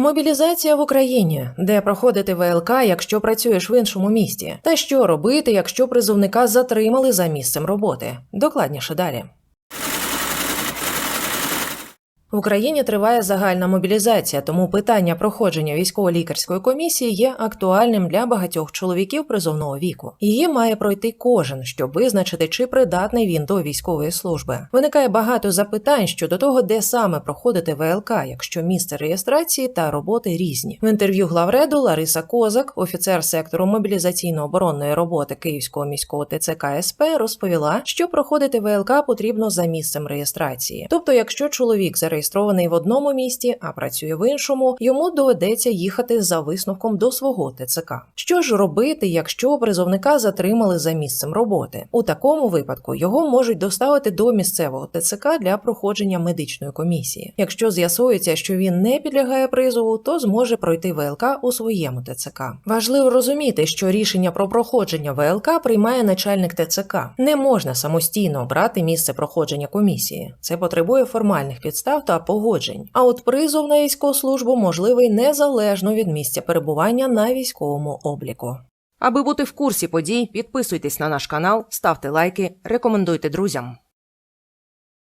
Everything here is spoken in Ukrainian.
Мобілізація в Україні, де проходити ВЛК, якщо працюєш в іншому місті, та що робити, якщо призовника затримали за місцем роботи. Докладніше далі. В Україні триває загальна мобілізація, тому питання проходження військово-лікарської комісії є актуальним для багатьох чоловіків призовного віку. Її має пройти кожен, щоб визначити, чи придатний він до військової служби. Виникає багато запитань щодо того, де саме проходити ВЛК, якщо місце реєстрації та роботи різні. В інтерв'ю главреду Лариса Козак, офіцер сектору мобілізаційно-оборонної роботи Київського міського ТЦК СП, розповіла, що проходити ВЛК потрібно за місцем реєстрації. Тобто, якщо чоловік зареєстрований в одному місті, а працює в іншому, йому доведеться їхати за висновком до свого ТЦК. Що ж робити, якщо призовника затримали за місцем роботи? У такому випадку його можуть доставити до місцевого ТЦК для проходження медичної комісії. Якщо з'ясується, що він не підлягає призову, то зможе пройти ВЛК у своєму ТЦК. Важливо розуміти, що рішення про проходження ВЛК приймає начальник ТЦК. Не можна самостійно обрати місце проходження комісії. Це потребує формальних підстав та погоджень. А от призов на військову службу можливий незалежно від місця перебування на військовому обліку. Аби бути в курсі подій, підписуйтесь на наш канал, ставте лайки, рекомендуйте друзям.